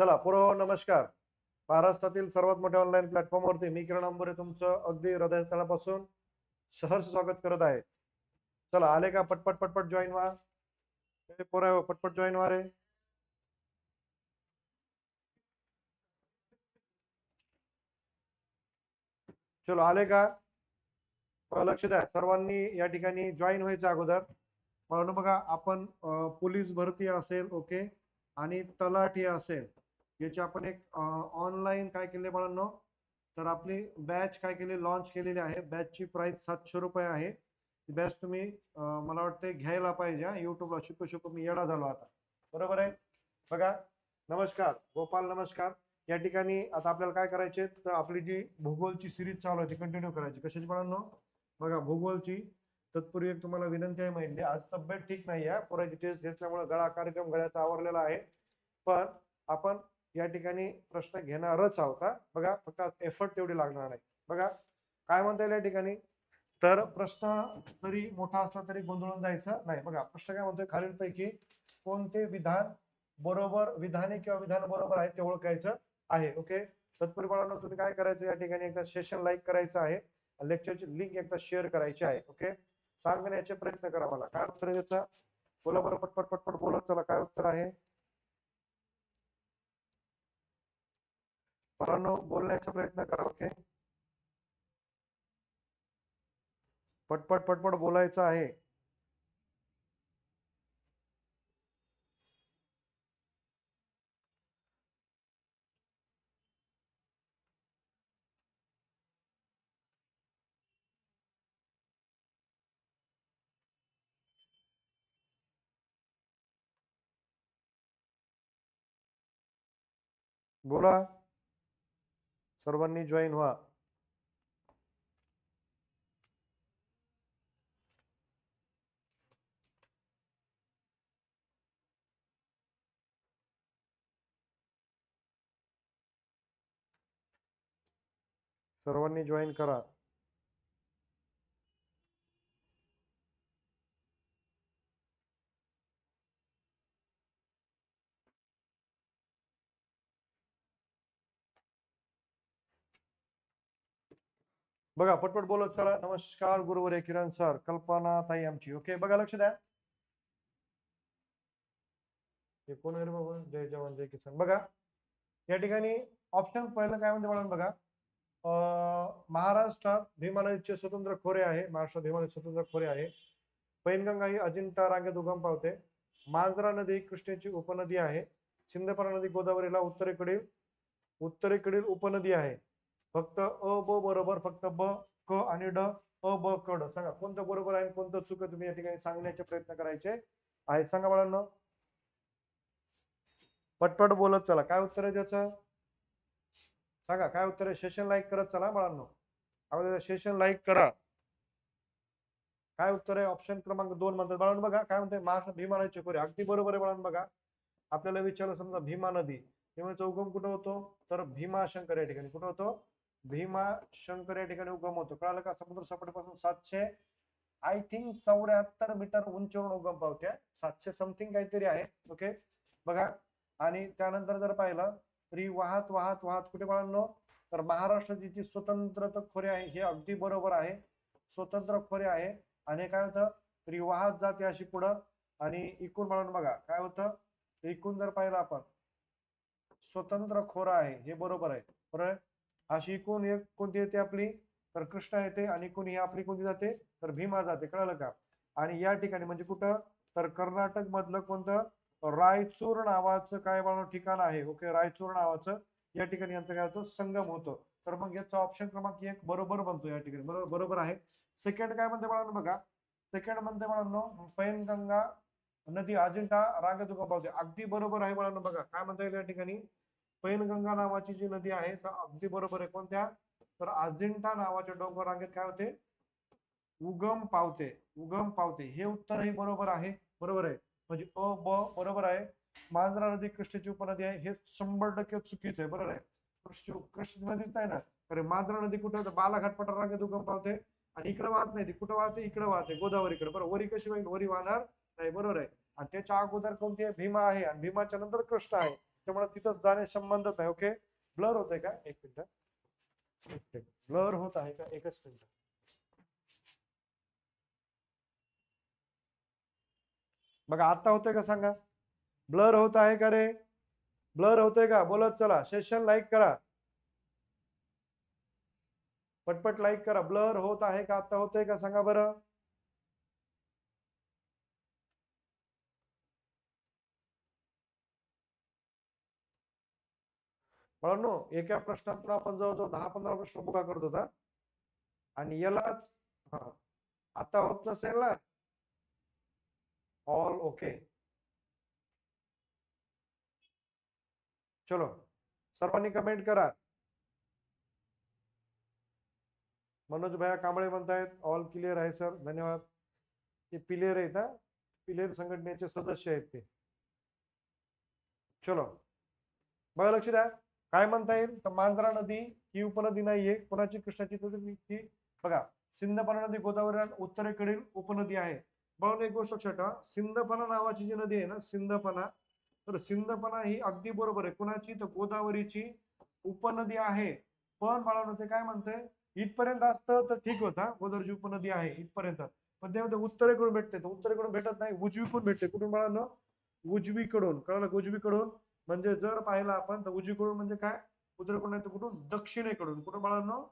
चला पुरो नमस्कार. महाराष्ट्रातील सर्वात मोठ्या ऑनलाईन प्लॅटफॉर्मवरती मी किरण आंबोरे तुमचं अगदी हृदयस्थळापासून सहर्ष स्वागत करत आहे. चला आले का? पटपट पटपट जॉईन व्हा. ए, पटपट जॉईन व्हा रे. चलो आले का? लक्ष द्या. सर्वांनी या ठिकाणी जॉईन व्हायचं अगोदर. म्हणून बघा आपण पोलीस भरती असेल ओके आणि तलाठी असेल. याची आपण एक ऑनलाईन काय केले बाळांनो? तर आपली बॅच काय केली? लॉन्च केलेली आहे. बॅचची प्राइस सातशे रुपये आहे. ती बॅच तुम्ही मला वाटते घ्यायला पाहिजे युट्यूबला शिकू शिकू मी येडा झालो आता. बरोबर आहे? बघा नमस्कार. गोपाल नमस्कार. या ठिकाणी आता आपल्याला काय करायचे? तर आपली जी भूगोलची सिरीज चालू आहे ती कंटिन्यू करायची. कशाची बाळांनो? बघा भूगोलची तत्पूर्वी एक तुम्हाला विनंती आहे माहिती आज तब्येत ठीक नाही आहे पुराची टेस्ट घेतल्यामुळे गळा कार्यक्रम गळ्याचा आवरलेला आहे. पण आपण या ठिकाणी प्रश्न घेणारच आहोत का बघा फक्त एफर्ट तेवढी लागणार नाही. बघा काय म्हणता येईल या ठिकाणी? तर प्रश्न जरी मोठा असला तरी गोंधळून जायचं नाही. बघा प्रश्न काय म्हणतोय? खालीलपैकी कोणते विधान बरोबर विधाने किंवा विधान बरोबर आहे ते ओळखायचं आहे ओके? तत्पूर्वी बाळांनो तुम्ही काय करायचं? या ठिकाणी एकदा सेशन लाईक करायचं आहे. लेक्चरची लिंक एकदा शेअर करायची आहे ओके? सांगण्याचे प्रयत्न करा मला. काय उत्तर आहे बोला बरं पटपट पटपट बोलत चला काय उत्तर आहे? पोरांनो बोलण्याचा प्रयत्न करा ओके? पटपट पटपट बोलायचं आहे. बोला. सर्वांनी जॉईन व्हा. सर्वानी जॉईन करा. बघा पटपट बोलत चला. नमस्कार गुरुवर किरण सर. कल्पना ताई आमची. ओके बघा लक्ष द्या. हे कोण आहे बाबा? जय जवान जय किसान. बघा या ठिकाणी ऑप्शन पहिलं काय म्हणते मला बघा? महाराष्ट्रात भीमा नदीचे स्वतंत्र खोरे आहे. महाराष्ट्रात भीमा स्वतंत्र खोरे आहे. पैनगंगा ही अजिंठा रांगेत उगम पावते. मांजरा नदी कृष्णेची उपनदी आहे. सिंधपरा नदी गोदावरीला उत्तरेकडील उत्तरेकडील उपनदी आहे. फक्त अ ब बरोबर फक्त ब क आणि ड अ ब क ड. सांगा कोणतं बरोबर आहे कोणतं चुक आहे? तुम्ही या ठिकाणी सांगण्याचे प्रयत्न करायचे आहे सांगा बाळांना. पटपट बोलत चला. काय उत्तर आहे त्याचं? सांगा काय उत्तर आहे? सेशन लाईक करत चला बाळांनो. अगोदर सेशन लाईक करा. काय उत्तर आहे? ऑप्शन क्रमांक दोन म्हणतात. बाळांनो बघा काय म्हणते महाराष्ट्र भीमा नदीचे अगदी बरोबर आहे बाळांनो बघा. आपल्याला विचारलं समजा भीमा नदी. त्यामुळे उगम कुठं होतो? तर भीमाशंकर या ठिकाणी कुठं होतो? भीमाशंकर या ठिकाणी उगम होतो. कळालं का? समुद्र सपाटीपासून सातशे आय थिंक चौऱ्याहत्तर मीटर उंचीवरून उगम पावते सातशे समथिंग काहीतरी आहे. ओके बघा. आणि त्यानंतर जर पाहिलं तरी वाहत वाहत वाहत कुठे बाळांनो? तर महाराष्ट्राची जी स्वतंत्र खोरे आहे हे अगदी बरोबर आहे. स्वतंत्र खोरे आहे. आणि काय होतं? तरी वाहत जाते अशी पुढं. आणि इकून म्हणून बघा काय होतं? एकूण जर पाहिलं आपण स्वतंत्र खोरा आहे हे बरोबर आहे. बरोबर अशी एकूण एक कोणती येते आपली? तर कृष्णा येते आणि कोणी ही आपली कोणती जाते तर भीमा जाते. कळलं का? आणि या ठिकाणी म्हणजे कुठं? तर कर्नाटक मधलं कोणतं? रायचूर नावाचं काय म्हणून ठिकाण आहे. ओके रायचूर नावाचं. या ठिकाणी यांचं काय होतं? संगम होतं. तर मग याचा ऑप्शन क्रमांक एक बरोबर बनतो या ठिकाणी. बरोबर बरोबर आहे. सेकंड काय म्हणते बाळांनो बघा? सेकंड म्हणते बाळांनो पैनगंगा नदी अजिंठा रांगेत उगम पावते अगदी बरोबर आहे बाळांनो बघा. काय म्हणता येईल या ठिकाणी? पैनगंगा नावाची जी नदी आहे तर अगदी बरोबर आहे कोणत्या? तर अजिंठा नावाच्या डोंगर रांगेत काय होते? उगम पावते उगम पावते. हे उत्तरही बरोबर आहे बरोबर आहे. म्हणजे अ ब बरोबर आहे. मांजरा नदी कृष्णची उपनदी आहे हे शंभर टक्के चुकीचं आहे बरोबर आहे. कृष्ण कृष्ण नदीच नाही ना. अरे मांजरा नदी कुठे होतं? बालाघाट पठार रांगेत उगम पावते. आणि इकडे वाहत नाही ती. कुठं वाहते? इकडे वाहते गोदावरीकडे बरोबर वरी कशी होईल? वरी वाहणार नाही बरोबर आहे. आणि त्याच्या अगोदर कोणती आहे? भीमा आहे. आणि भीमाच्या नंतर कृष्ण आहे. त्यामुळे तिथं जाणे संबंधच नाही ओके ब्लर होतंय का? एक मिनिट. ब्लर होत आहे का? एकच मिनिट. बघा आता होतंय का सांगा? ब्लर होत आहे का रे? ब्लर होतंय का? बोलत चला. सेशन लाईक करा. पटपट लाईक करा. ब्लर होत आहे का? आता होतंय का? सांगा बरं. म्हणून एका प्रश्नातून आपण जवळजवळ दहा पंधरा प्रश्न उभा करत होता. आणि यालाच हा आता होत नसेल ना? ऑल ओके चलो सर्वांनी कमेंट करा. मनोज भैया कांबळे म्हणतायत ऑल क्लिअर आहे सर धन्यवाद. ते पिलेर आहेत ना पिलेर संघटनेचे सदस्य आहेत ते. चलो बघा लक्ष द्या. काय म्हणता येईल? तर मांजरा नदी ही उपनदी नाहीये. कोणाची? कृष्णाची. नदी ती बघा. सिंधपना नदी गोदावरी आणि उत्तरेकडील उपनदी आहे. म्हणून एक गोष्ट लक्षात ठेवा. सिंधपना नावाची जी नदी आहे ना सिंधपना तर सिंधपना ही अगदी बरोबर आहे. कोणाची? तर गोदावरीची उपनदी आहे. पण बाळांनो ते काय म्हणतंय? इथपर्यंत असतं तर ठीक होता गोदावरीची उपनदी आहे इथपर्यंत. पण त्यामध्ये उत्तरेकडून भेटते. तर उत्तरेकडून भेटत नाही उजवीकडून भेटते. कुठून बाळांनो? उजवीकडून. कळलं? उजवीकडून. म्हणजे जर पाहिलं आपण तर उजवीकडून म्हणजे काय? उत्तरेकडून नाही तर कुठून? दक्षिणेकडून. कुठून बाळांनो?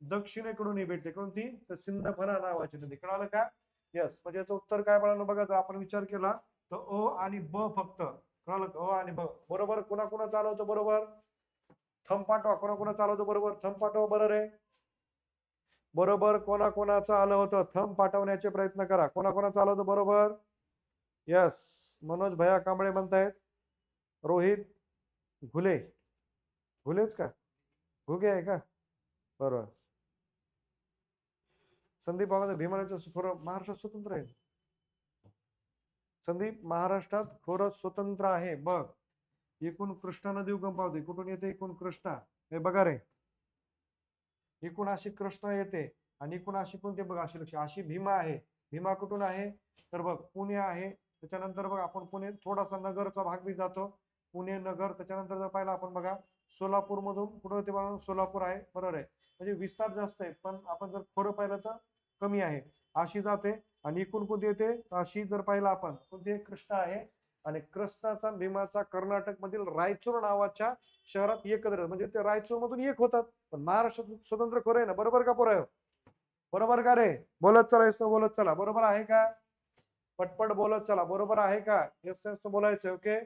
दक्षिणेकडून ही भेटते कोणती? तर सिंधफणा नावाची नदी. कळालं का? यस म्हणजे याचं उत्तर काय बाळांनो? बघा जर आपण विचार केला तर अ आणि ब फक्त. कळालं अ आणि ब. बरोबर? कुणा कुणा चालवतो? बरोबर? थंब पाठवा कोणा कोणा चालवतो? बरोबर? थंब पाठवा बरोबर आहे बरोबर? कोणा कोणाचं आलं होतं? थंब पाठवण्याचे प्रयत्न करा. कोणा कोणाचं आलं होतं बरोबर? यस मनोज भैया कांबळे म्हणतायत. रोहित घुले. घुलेच का? घुगे आहे का? बरोबर. संदीप बाबा भीमानाचं खोर महाराष्ट्रात स्वतंत्र आहे. संदीप महाराष्ट्रात खोरं स्वतंत्र आहे. बघ. एकूण कृष्णा नदी उगम पावते. कुठून येते? एकूण कृष्णा. हे बघा रे. एकूण अशी कृष्णा येते आणि एकूण अशी कोणते बघा अशी लक्ष. अशी भीमा आहे. भीमा कुठून आहे? तर बघ पुणे आहे. त्याच्यानंतर बघ आपण पुणे थोडासा नगरचा भाग बी जातो. पुणे नगर त्याच्यानंतर जर पाहिलं आपण बघा सोलापूर मधून कुठं होते बघा सोलापूर आहे बरोबर आहे. म्हणजे विस्तार जास्त आहे पण आपण जर खोरं पाहिलं तर कमी आहे. अशी जाते आणि एकूण कोणती येते? अशी जर पाहिलं आपण कोणती कृष्णा आहे. आणि कृष्णाचा भीमाचा कर्नाटक मधील रायचूर नावाच्या शहरात एकत्र म्हणजे ते रायचूर मधून एक होतात. पण महाराष्ट्र स्वतंत्र खोरं आहे ना? बरोबर का पोरं? बरोबर का रे? बोलत चला येस बोलत चला. बरोबर आहे का? पटपट बोलत चला. बरोबर आहे का? येस येस बोलायचं ओके?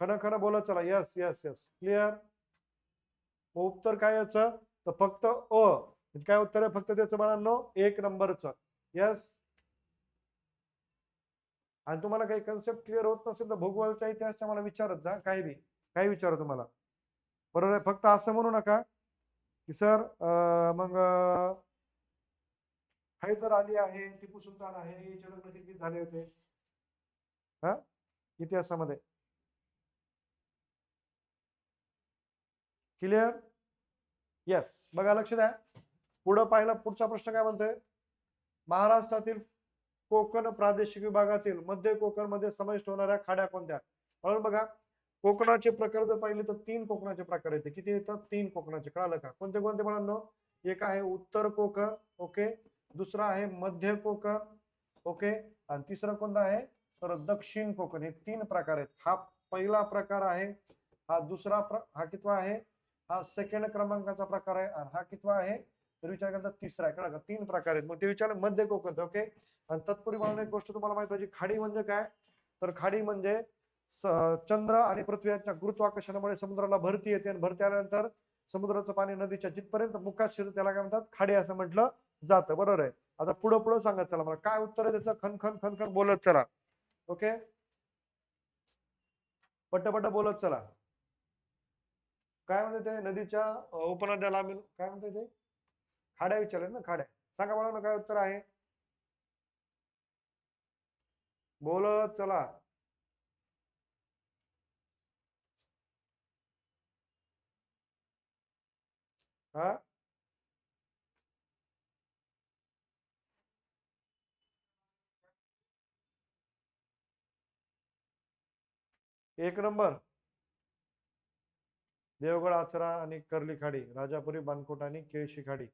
खरं खरं बोलत चला. यस यस यस क्लिअर उत्तर काय याचं? तर फक्त अ. म्हणजे काय उत्तर आहे? फक्त त्याचं नो एक नंबरचं. यस आणि तुम्हाला काही कन्सेप्ट क्लिअर होत नसेल तर भूगोलच्या इतिहासच्या मला विचारत जा. काही बी. काही विचारा तुम्हाला. बरोबर आहे? फक्त असं म्हणू नका की सर मग हैदर आली आहे टिपू सुलतान आहे याचे लग्न किती झाले होते हा इतिहासामध्ये क्लिअर येस बघा लक्ष द्या पुढं पाहिलं पुढचा प्रश्न काय म्हणतोय? महाराष्ट्रातील कोकण प्रादेशिक विभागातील मध्य कोकणमध्ये समाविष्ट होणाऱ्या खाड्या कोणत्या? म्हणून बघा? कोकणाचे प्रकार जर पाहिले तर तीन कोकणाचे प्रकार येते किती येतात? तीन कोकणाचे. कळालं का? कोणते कोणते मुलांना एक आहे उत्तर कोकण ओके. दुसरा आहे मध्य कोकण ओके. आणि तिसरा कोणता आहे? तर दक्षिण कोकण. हे तीन प्रकार आहेत. हा पहिला प्रकार आहे. हा दुसरा प्र हा कितवा आहे? हा सेकंड क्रमांकाचा प्रकार आहे. आणि हा कितवा आहे? तर विचार करायचा तिसरा आहे. का? तीन प्रकार आहेत. मग ते विचार मध्य कोकण. ओके आणि तत्पूर्वी म्हणून एक गोष्ट तुम्हाला माहीत पाहिजे. खाडी म्हणजे काय? तर खाडी म्हणजे चंद्र आणि पृथ्वी यांच्या गुरुत्वाकर्षणामुळे समुद्राला भरती येते. आणि भरती आल्यानंतर समुद्राचं पाणी नदीच्या जिथपर्यंत मुखात शिर त्याला काय म्हणतात? खाडी असं म्हटलं जातं. बरोबर आहे? आता पुढं पुढं सांगत चला मला. काय उत्तर आहे त्याचं? खनखन खनखन बोलत चला. ओके पट्ट पट्ट बोलत चला. काय म्हणते ते नदीच्या उपनद्याला आम्ही काय म्हणते ते? खाड्या विचारले ना खाड्या. सांगा मला काय उत्तर आहे? बोल चला. हा? एक नंबर. देवगड आचरा आणि कर्ली खाडी राजापुरी बानकोट आणि केळशी खाडी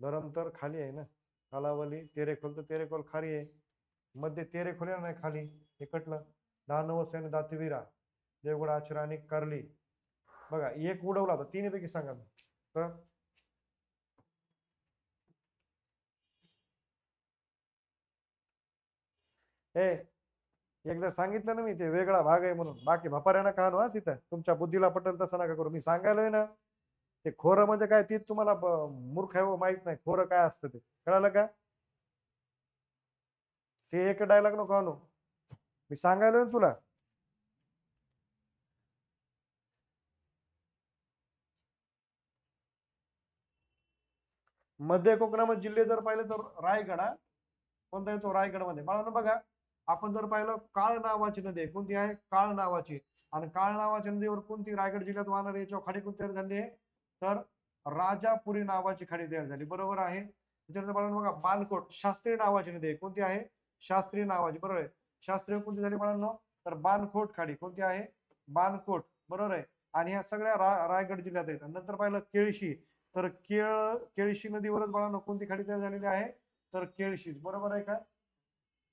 धरम तर खाली आहे ना? कालावली तेरेखोल तर तेरेखोल खाली आहे. मध्ये तेरेखोल नाही खाली? हे कटलं. दानवस आणि दातीविरा देवगड आचरा आणि कर्ली. बघा एक उडवला तर तिन्हीपैकी सांगा तर? ए एकदा सांगितलं ना मी ते वेगळा भाग आहे म्हणून. बाकी भपाऱ्यानं का ना तिथं. तुमच्या बुद्धीला पटेल तसं नका करू. मी सांगायलोय ना ते खोरं म्हणजे काय ते तुम्हाला मूर्ख आहे हो, माहीत नाही. खोरं काय असतं ते. कळालं का? ते एक डायलॉग नको आणू. मी सांगायलोय ना तुला. मध्य कोकणामध्ये जिल्हे जर पाहिले तर रायगड हा कोणता येतो? रायगडमध्ये मला बघा. आपण जर पाहिलं काळ नावाची नदी आहे. कोणती आहे? काळ नावाची. आणि काळ नावाच्या नदीवर कोणती रायगड जिल्ह्यात वाहणारी याच्यावर खाडी कोणती तयार झाली आहे? तर राजापुरी नावाची खाडी तयार झाली. बरोबर आहे? त्याच्यानंतर बाळांनो बघा बालकोट शास्त्री नावाची नदी आहे. कोणती आहे? शास्त्री नावाची. बरोबर आहे? शास्त्रीय कोणती झाली बाळांनो? तर बानकोट खाडी कोणती आहे? बानकोट बरोबर आहे? आणि ह्या सगळ्या रा रायगड जिल्ह्यात आहेत. नंतर पाहिलं केळशी. तर केळ केळशी नदीवरच बाळांनो कोणती खाडी तयार झालेली आहे? तर केळशी. बरोबर आहे का?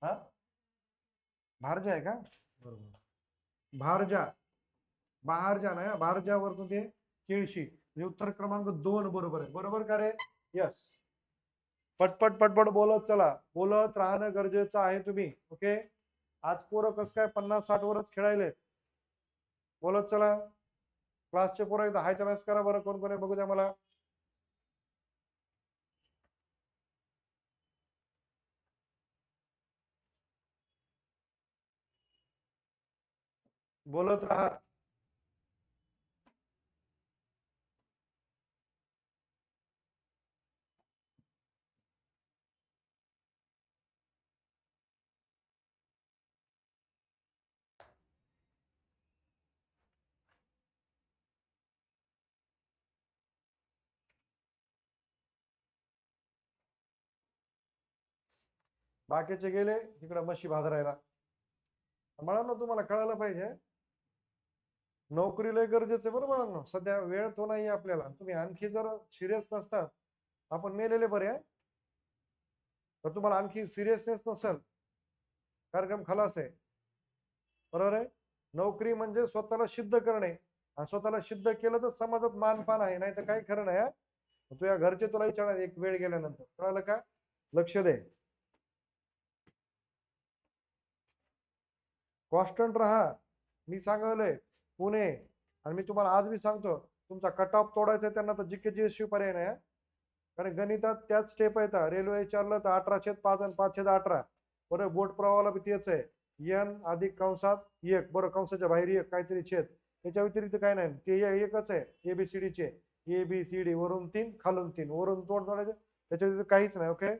हा? भारजा आहे का? बरोबर. भारजा. बहारजा नाही भारजावर कोणती आहे? केळशी. म्हणजे उत्तर क्रमांक दोन बरोबर आहे. बरोबर का रे? यस पटपट पटपट बोलत चला. बोलत राहणं गरजेचं आहे तुम्ही. ओके आज पोरं कसं काय पन्नास साठ वरच खेळायले बोलत चला. क्लासचे पोरं एकदा हायचा मॅच करा बरं. कोण कोण आहे? बघू द्या मला. बोलत राहा. बाकीचे गेले तिकडे म्हशी भाजरायला. मला ना तुम्हाला कळायला पाहिजे नोकरी लय गरजेचं आहे बरं बाळांनो. सध्या वेळ तो नाही आपल्याला. तुम्ही आणखी जर सिरियस नसतात आपण मेलेले बरे आहे. तर तुम्हाला आणखी सिरियसनेस नसेल. कार्यक्रम खलास आहे. बरोबर आहे? नोकरी म्हणजे स्वतःला सिद्ध करणे. आणि स्वतःला सिद्ध केलं तर समाजात मानपान आहे. नाही तर काही खरं नाही तू या घरचे तुला विचारणार एक वेळ गेल्यानंतर. कळालं का? लक्ष दे. कॉन्स्टंट राहा. मी सांगवलंय पुणे. आणि मी तुम्हाला आज मी सांगतो तुमचा कट ऑफ तोडायचा त्यांना तर जी के जी शिव पर्याय नाही कारण गणितात त्याच स्टेप आहेत रेल्वे विचारलं तर अठराशे पाच आणि पाचशे अठरा. बरं बोट प्रवाहाला बी तेच आहे. एन अधिक कंसात एक. बरं कंसाच्या बाहेर एक काहीतरी छेद. त्याच्या व्यतिरिक्त काय नाही. ते एकच आहे ए बी सी चे. ए बी सी डी वरून तीन खालून तीन. वरून तोड तोडायचे त्याच्या व्यतिरिक्त काहीच नाही ओके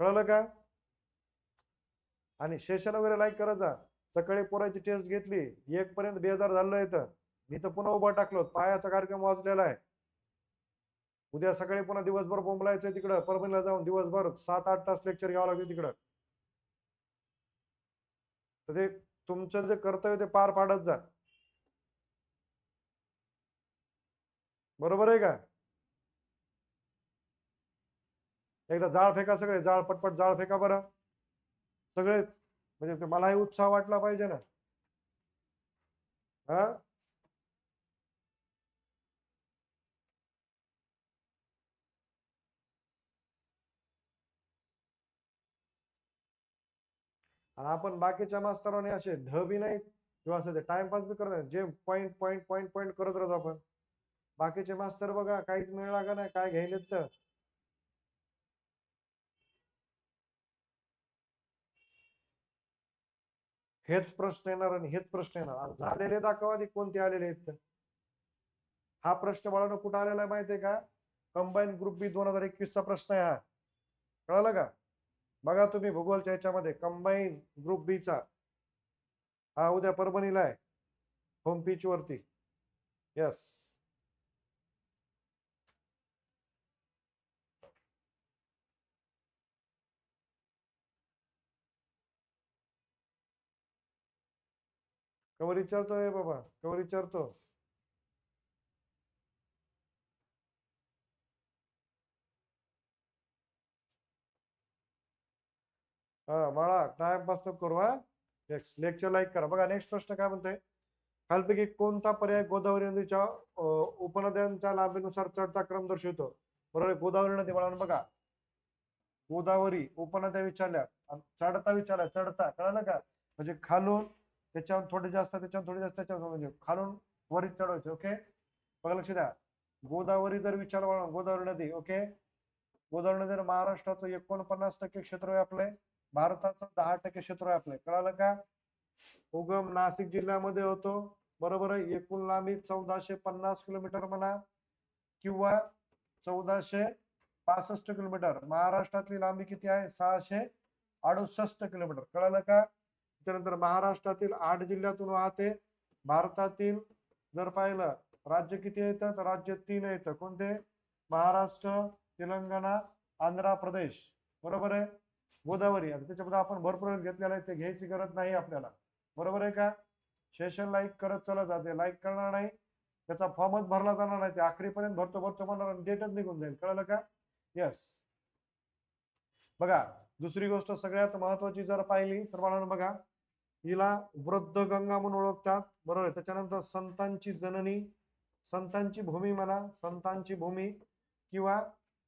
कळलं का? आणि सेशन वगैरे लाईक करत जा. सकाळी पोराची टेस्ट घेतली एक पर्यंत बेजार झालं इथं. मी तर पुन्हा उभा टाकलो पायाचा कार्यक्रम वाजलेला आहे. उद्या सकाळी पुन्हा दिवसभर बोंबलायचं तिकडं परभणीला जाऊन दिवसभर सात आठ तास लेक्चर घ्यावं लागते तिकडं. तर ते तुमचं जे कर्तव्य ते पार पाडत जा. बरोबर आहे का? एकदा जाळ फेका सगळे जाळ पटपट जाळ फेका बरं. सगळे म्हणजे मलाही उत्साह वाटला पाहिजे ना. हा? आणि आपण बाकीच्या मास्तरांनी असे ढ बी नाहीत किंवा असं ते टाइमपास बी करत नाही जे पॉईंट पॉईंट पॉईंट पॉईंट करत राहतो आपण. बाकीचे मास्तर बघा काहीच मिळणार का नाही काय घ्यायलेत तर. हेच प्रश्न येणार आणि हेच प्रश्न येणार. झालेले दाखवा कोणते आलेले आहेत? हा प्रश्न बाळानं कुठं आलेला आहे माहितीये का? कंबाईन ग्रुप बी दोन हजार एकवीस चा प्रश्न आहे हा. कळालं का? बघा तुम्ही भूगोलच्या ह्याच्यामध्ये कंबाईन ग्रुप बीचा हा उद्या परभणीला आहे. होम पीच वरती. यस कवर विचारतोय बाबा कवर विचारतो. हा बाळा टाइमपास करू हा. लेक्चर लाईक करा. बघा नेक्स्ट प्रश्न काय म्हणतोय? खालपैकी कोणता पर्याय गोदावरी नदीच्या उपनद्यांच्या लांबीनुसार चढता क्रम दर्शवतो? बरोबर गोदावरी नदी बाळांनो बघा. गोदावरी उपनद्या विचारल्या चढता विचारल्या चढता कळलं का? म्हणजे खालून त्याच्यावर थोडे जास्त त्याच्यावर थोडे जास्त त्याच्यावर म्हणजे खालून वरी चढवायचे ओके? बघा लक्ष द्या. गोदावरी जर विचार गोदावरी नदी ओके? गोदावरी नदी महाराष्ट्राचं एकोणपन्नास टक्के क्षेत्र व्यापलंय भारताचं दहा टक्के क्षेत्र व्यापलंय कळालं का? उगम नाशिक जिल्ह्यामध्ये होतो. बरोबर आहे? एकूण लांबी चौदाशे पन्नास किलोमीटर म्हणा किंवा चौदाशे पासष्ट किलोमीटर. महाराष्ट्रातली लांबी किती आहे? सहाशे अडुसष्ट किलोमीटर. कळालं का? त्यानंतर महाराष्ट्रातील आठ जिल्ह्यातून वाहते. भारतातील जर पाहिलं राज्य किती येतात? राज्य तीन येतं. कोणते? महाराष्ट्र तेलंगणा आंध्र प्रदेश. बरोबर आहे? गोदावरी. आता त्याच्यामध्ये आपण भरपूर घेतलेला आहे. ते घ्यायची गरज नाही आपल्याला. बरोबर आहे का? सेशन लाईक करत चला जाते. लाईक करणार नाही. त्याचा फॉर्मच भरला जाणार नाही. ते आखरीपर्यंत भरतो भरतो म्हणणार डेटच निघून जाईल. कळलं का? येस बघा दुसरी गोष्ट सगळ्यात महत्वाची जर पाहिली तर मला बघा. हिला वृद्ध गंगा म्हणून ओळखतात. बरोबर आहे. त्याच्यानंतर संतांची जननी संतांची भूमी म्हणा संतांची भूमी किंवा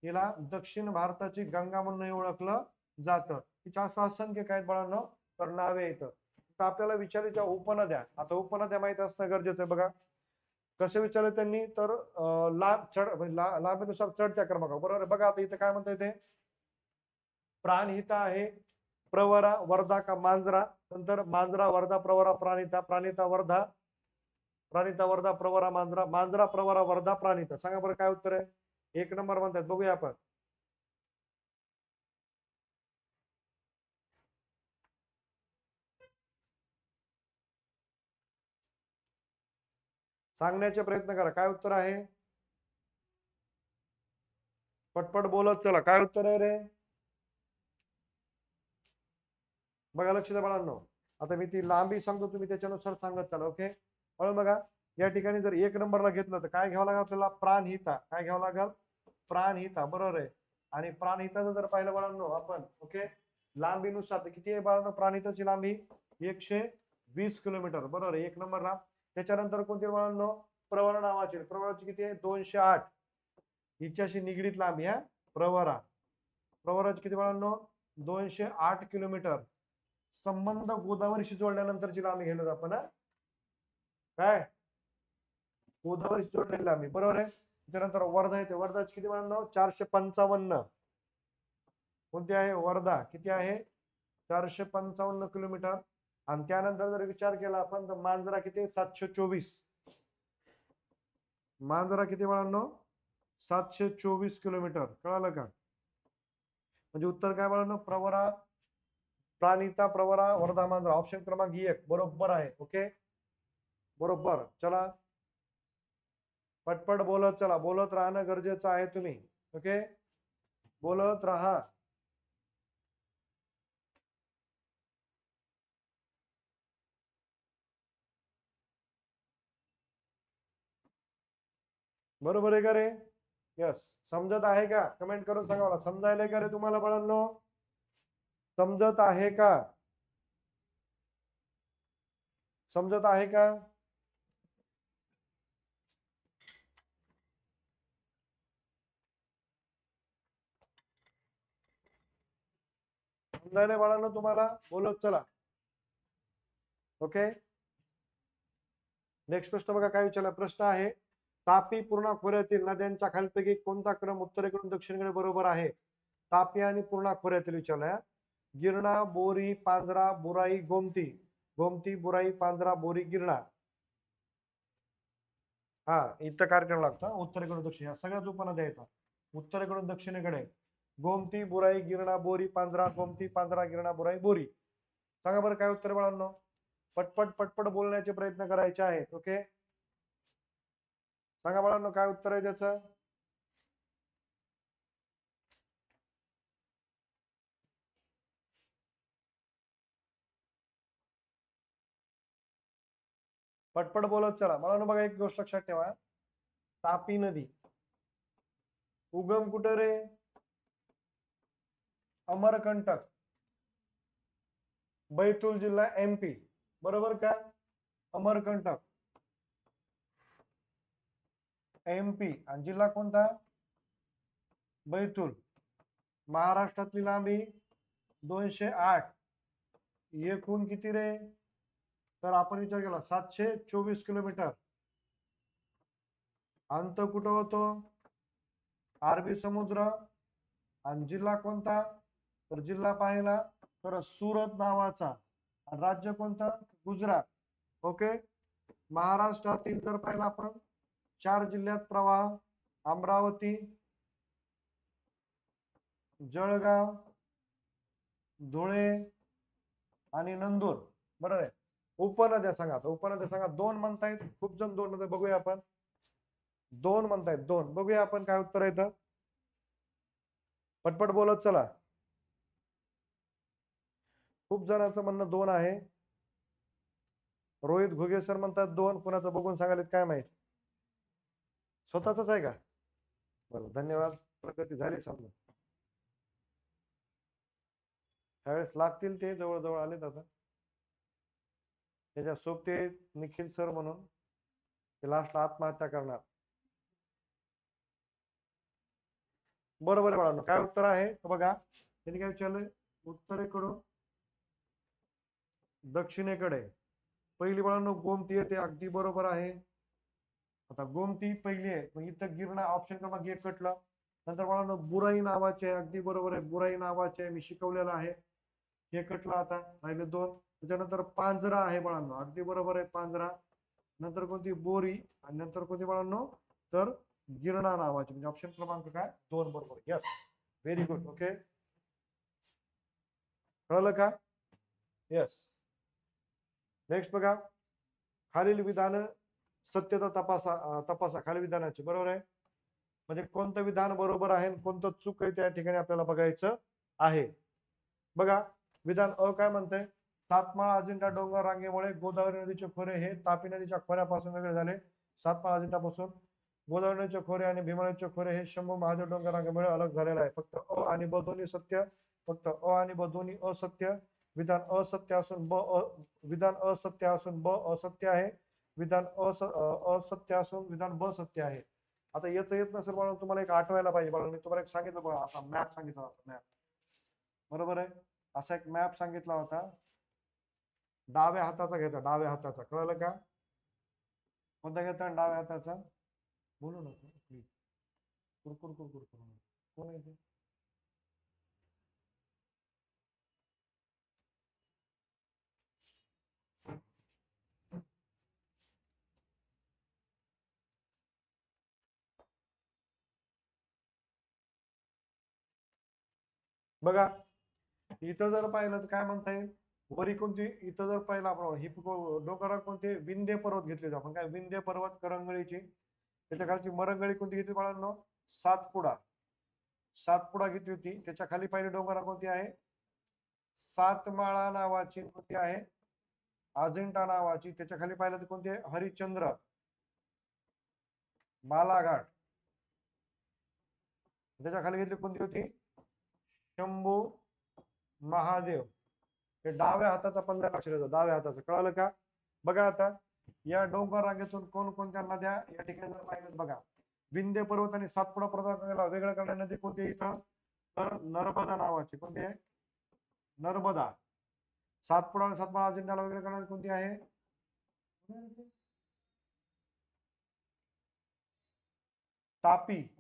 हिला दक्षिण भारताची गंगा म्हणून ओळखलं जातं. तिच्या असं असंख्य काय बळानं? तर नावे येतं तर आपल्याला विचारायच्या उपनद्या. आता उपनद्या माहीत असणं गरजेचं आहे बघा. कसे विचारले त्यांनी? तर लांब चढ म्हणजे लांबीनुसार चढत्या क्रमांक बरोबर आहे. बघा आता इथे काय म्हणता येते प्राणहिता आहे. प्रवरा वर्धा का मांजरा? नंतर मांजरा वर्धा प्रवरा प्राणिता प्राणिता वर्धा. प्राणिता वर्धा प्रवरा मांजरा मांजरा प्रवरा वर्धा प्राणिता. सांगा बरं काय उत्तर आहे? एक नंबर म्हणतात बघूया आपण. सांगण्याचे प्रयत्न करा. काय उत्तर आहे? पटपट बोलत चला. काय उत्तर आहे रे? बघा लक्ष द्या बाळांनो आता मी ती लांबी सांगतो तुम्ही त्याच्यानुसार सांगत चाला ओके म्हणून बघा या ठिकाणी जर एक नंबरला घेतलं तर काय घ्यावं लागेल आपल्याला? प्राणहिता. काय घ्यावं लागेल? प्राणहिता बरोबर आहे. आणि प्राणहिताचं जर पाहिलं बाळांनो आपण ओके लांबीनुसार तर किती आहे बाळांनो प्राणहिताची लांबी एकशे वीस किलोमीटर बरोबर आहे एक नंबरला. त्याच्यानंतर कोणती बाळांनो प्रवरा नावाची. प्रवराची किती आहे? दोनशे आठ. हिच्याशी निगडीत लांबी हा? प्रवरा. प्रवराची किती बाळांनो दोनशे आठ किलोमीटर. संबंध गोदावरीशी जोडल्यानंतरची लांबी घेणार आपण काय? गोदावरीशी जोडलेली लांबी बरोबर आहे? त्यानंतर वर्धा येते. वर्धाची किती म्हणणार चारशे पंचावन्न. कोणती आहे? वर्धा. किती आहे? चारशे पंचावन्न किलोमीटर. आणि त्यानंतर जर विचार केला आपण तर मांजरा किती? सातशे चोवीस. मांजरा किती बाळांनो सातशे चोवीस किलोमीटर. कळालं का? म्हणजे उत्तर काय बाळांनो प्रवरा प्राणिता प्रवरा वर्धा मांजरा ऑप्शन क्रमांक एक. बरोबर आहे. ओके बरोबर. चला. पटपट बोलत चला. बोलत राहणं गरजेचं आहे तुम्ही. ओके बोलत राहा. बरोबर आहे का रे? यस समजत आहे का? कमेंट करून सांगा मला. समजायला का रे तुम्हाला बळांनो? समजत आहे का? समजत आहे का? समजायला बाळांना तुम्हाला? बोलत चला. ओके? नेक्स्ट प्रश्न बघा काय विचारला? प्रश्न आहे तापी पूर्णा खोऱ्यातील नद्यांच्या खालपैकी कोणता क्रम उत्तरेकडून दक्षिणेकडे बरोबर आहे? तापी आणि पूर्णा खोऱ्यातील विचारलाय गिरणा बोरी पांजरा बुराई गोमती. गोमती बुराई पांजरा बोरी गिरणा. हा इथं कार्यक्रम लागतो उत्तरेकडून दक्षिण सगळ्याच उपनद्या येतात उत्तरेकडून दक्षिणेकडे. गोमती बुराई गिरणा बोरी पांजरा गोमती पांजरा गिरणा बुराई बोरी. सांगा बरं काय उत्तर बाळांनो? पटपट पटपट बोलण्याचे प्रयत्न करायचे आहेत ओके? सांगा बाळांनो काय उत्तर आहे त्याचं? पटपट बोलत चला. मला बघा एक गोष्ट लक्षात ठेवा. तापी नदी. उगम कुठं रे? अमरकंटक. बैतूल जिल्हा एमपी बरोबर का? अमरकंटक. एमपी आणि जिल्हा कोणता? बैतूल. महाराष्ट्रातली लांबी दोनशे आठ. एकूण किती रे? तर आपण विचार केला सातशे चोवीस किलोमीटर. अंत कुठं होतो? अरबी समुद्र आणि जिल्हा कोणता? तर जिल्हा पाहिला तर सुरत नावाचा. राज्य कोणतं? गुजरात. ओके? महाराष्ट्रातील जर पाहिलं आपण चार जिल्ह्यात प्रवाह अमरावती जळगाव धुळे आणि नंदूर बरोबर आहे? उपनद्या सांगा. आता उपनद्या सांगा. दोन म्हणतायत. खूप जण दोन नद्या बघूया आपण. दोन म्हणतायत. दोन. बघूया आपण काय उत्तर येतं पटपट बोलत चला. खूप जणांचं म्हणणं दोन आहे. रोहित घुगे सर म्हणतात दोन. कुणाचं बघून सांगायला काय माहीत? स्वतःच आहे का? बरं धन्यवाद. प्रगती झाली समजा. त्यावेळेस लागतील ते जवळजवळ आले आता. त्याच्या सोबते निखिल सर म्हणून ते लास्टला आत्महत्या करणार. बरोबर आहे बाळांनो काय उत्तर आहे? बघा त्यांनी काय विचारलंय? उत्तरेकडून दक्षिणेकडे. पहिली बाळांनो गोमती येते अगदी बरोबर आहे. आता गोमती पहिली आहे मग इथं गिरणा ऑप्शन क्रमांक एक कटलं. नंतर बाळांनो बुराई नावाचे आहे अगदी बरोबर आहे बुराई नावाचे मी शिकवलेलं आहे. हे कटलं आता राहिले दोन. त्याच्यानंतर पांजरा आहे बाळांनो. अगदी बरोबर आहे पांजरा. नंतर कोणती? बोरी. आणि नंतर कोणती बाळांनो? तर गिरणा नावाची. म्हणजे ऑप्शन क्रमांक काय? दोन बरोबर. यस व्हेरी गुड ओके कळलं का? येस नेक्स्ट बघा. खालील विधान सत्यता तपासा तपासा. खालील विधानाची. बरोबर आहे? म्हणजे कोणतं विधान बरोबर आहे कोणतं चूक आहे त्या ठिकाणी आपल्याला बघायचं आहे. बघा. विधान अ काय म्हणतंय? सातमाळा अजिंठा डोंगर रांगेमुळे गोदावरी नदीचे खोरे हे तापी नदीच्या खोऱ्यापासून वेगळे झाले. सातमाळा अजिंठापासून गोदावरी नदीचे खोरे आणि भीमा नदीचे खोरे हे शंभू महादेव डोंगर रांगेमुळे अलग झालेलं आहे. फक्त अ आणि ब दोन्ही सत्य फक्त अ आणि ब दोन्ही असत्य. विधान असत्य असून ब अ- विधान असत्य असून ब असत्य आहे. विधान अस असत्य असून विधान ब सत्य आहे. आता याच येत नसेल म्हणून तुम्हाला एक आठवायला पाहिजे म्हणून मी तुम्हाला एक सांगितलं बघा. असा मॅप सांगितला होता मॅप बरोबर आहे? असा एक मॅप सांगितला होता. डाव्या हाताचा घ्यायचा डाव्या हाताचा. कळलं का? कोणता घेता डाव्या हाताचा? बोलू नका प्लीज कुरकुर कुरकुर करू कोण आहे ते? बघा इथं जर पाहिलं तर काय म्हणता येईल? वरी कोणती इथं जर पाहिलं आपण ही डोंगरावर कोणते विंध्य पर्वत घेतले होते आपण काय विंध्य पर्वत करंगळीची. त्याच्या खालची मरंगळी कोणती घेतली बाळांनो? सातपुडा. सातपुडा घेतली होती. त्याच्याखाली पाहिली डोंगरा कोणती आहे? सातमाळा नावाची कोणती आहे? अजिंठा नावाची. त्याच्याखाली पाहिलं तर कोणती आहे? हरिश्चंद्र. बालाघाट त्याच्याखाली घेतली कोणती होती? शंभू महादेव. हे डाव्या हाताचा पंधरा अक्षराचा डाव्या हाताचा. कळालं का? बघा आता या डोंगर रांगेतून कोणकोणत्या नद्या या ठिकाणी जर पाहिलं बघा. विंध्य पर्वत आणि सातपुडा पर्वताला वेगळं करणारी नदी कोणती आहे इथं? तर नर्मदा नावाची कोणती आहे? नर्मदा. सातपुडा आणि सातपुडा अजिंठ्याला वेगळं करणारी कोणती आहे? तापी.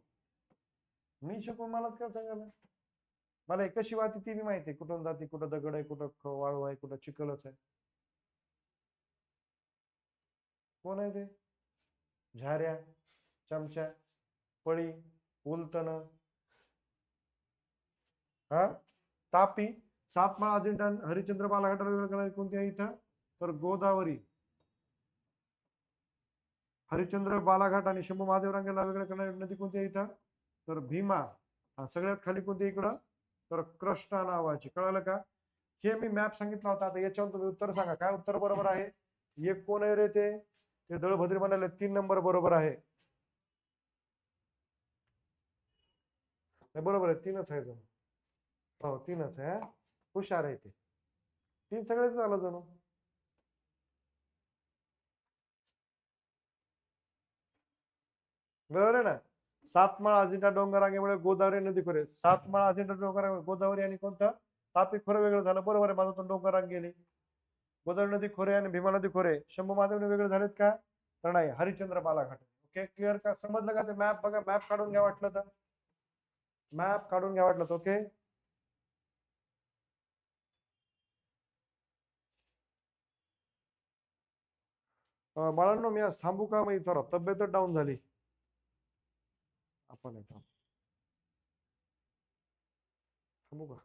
मी शिकून मलाच काय सांगायला? मला एक शिवाय ती बी माहिती आहे. कुठून जाते कुठं दगड आहे कुठं वाळू आहे कुठं चिखलच आहे. कोण आहे ते? झाऱ्या चमच्या पळी उलतन हा? तापी सातमाळ अजिंठा हरिश्चंद्र बालाघाटाला वेगळं करणारी कोणती आहे इथं? तर गोदावरी. हरिश्चंद्र बालाघाट आणि शंभू महादेव रांगेला वेगळं करणारी नदी कोणती आहे इथं? तर भीमा. सगळ्यात खाली कोणती इकडं? तर कृष्णा नावाची. कळालं का? हे मी मॅप सांगितला होता. आता याच्यावर तुम्ही उत्तर सांगा. काय उत्तर बरोबर आहे? एक कोण आहे रे ते? ते दळभद्री म्हणाले तीन नंबर बरोबर आहे. बरोबर आहे तीनच आहे जणू. हो तीनच आहे हुशार आहे ते. तीन सगळेच झालं जणू. बरोबर आहे ना? सातमाळ अजिंठा डोंगरांगेमुळे गोदावरी नदी खोरे. सातमाळ अजिंठा डोंगरांगे गोदावरी आणि कोणतं? तापी खोरं वेगळं झालं. बरोबर आहे माझं तो गेली. गोदावरी नदी खोरे आणि भीमा नदी खोरे. शंभू महादेवने वेगळे झालेत का? तर नाही हरिश्चंद्र बालाघाट. ओके क्लिअर का? समजलं का ते मॅप बघा मॅप काढून घ्या वाटलं तर. मॅप काढून घ्या वाटलं तर ओके? बाळांनो मी आज थांबू का? मग इथं तब्येतच डाऊन झाली. आपण थांबू का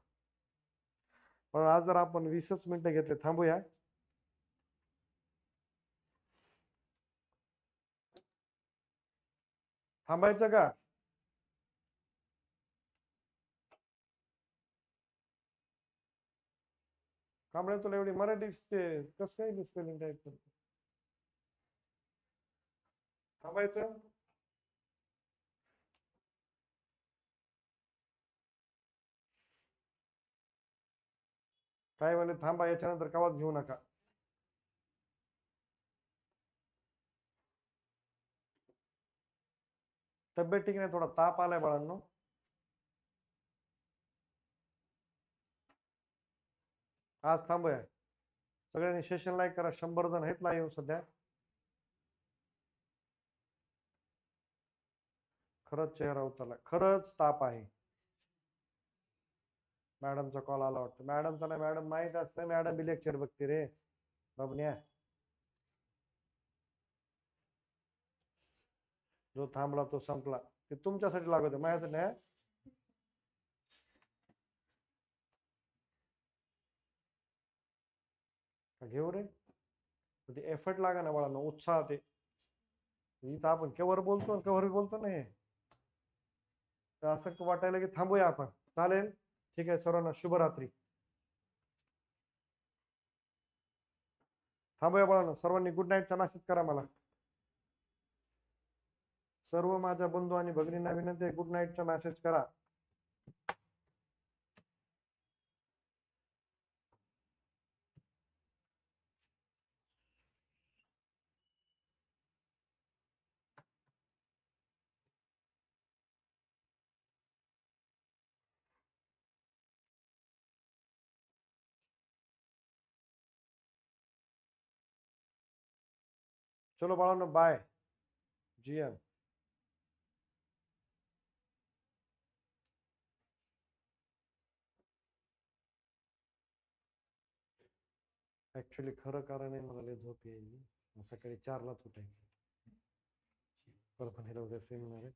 पण आज जर आपण वीसच मिनिटं घेतले थांबूया थांबायचं का कांबळे तुला एवढी मराठी कसं काय स्पेलिंग टाईप करतो थांबायचं काय म्हणे थांबा याच्यानंतर कवाच घेऊ नका. तब्येत ठीक नाही थोडा ताप आलाय बाळांनो. आज थांबूया. सगळ्यांनी सेशन लाईक करा शंभर जण आहेत लाईव्ह सध्या. खरंच चेहरा उतरला. खरंच ताप आहे. मॅडमचा कॉल आला वाटतो. मॅडमचा नाही मॅडम माहीत असतं मॅडम बी लेक्चर बघते रे. बबन्या. जो थांबला तो संपला. ते तुमच्यासाठी लागत माहीत नाही का घेऊ रे? ते एफर्ट लागा ना बाळांना उत्साह ते. इथं आपण केव्हा बोलतो केव्हा बोलतो ना हे. तर असं वाटायला की थांबूया आपण. चालेल? ठीक आहे सर्वांना शुभरात्री. थांबूया बाळांना सर्वांनी गुड नाईटचा मेसेज करा मला. सर्व माझ्या बंधू आणि भगिनींना विनंती आहे गुड नाईटचा मेसेज करा. चलो बाळांनो बाय जी एम ऍक्च्युली खरं कारण आहे, मला झोप यायची सकाळी चारलाच उद्या सेमिनार आहे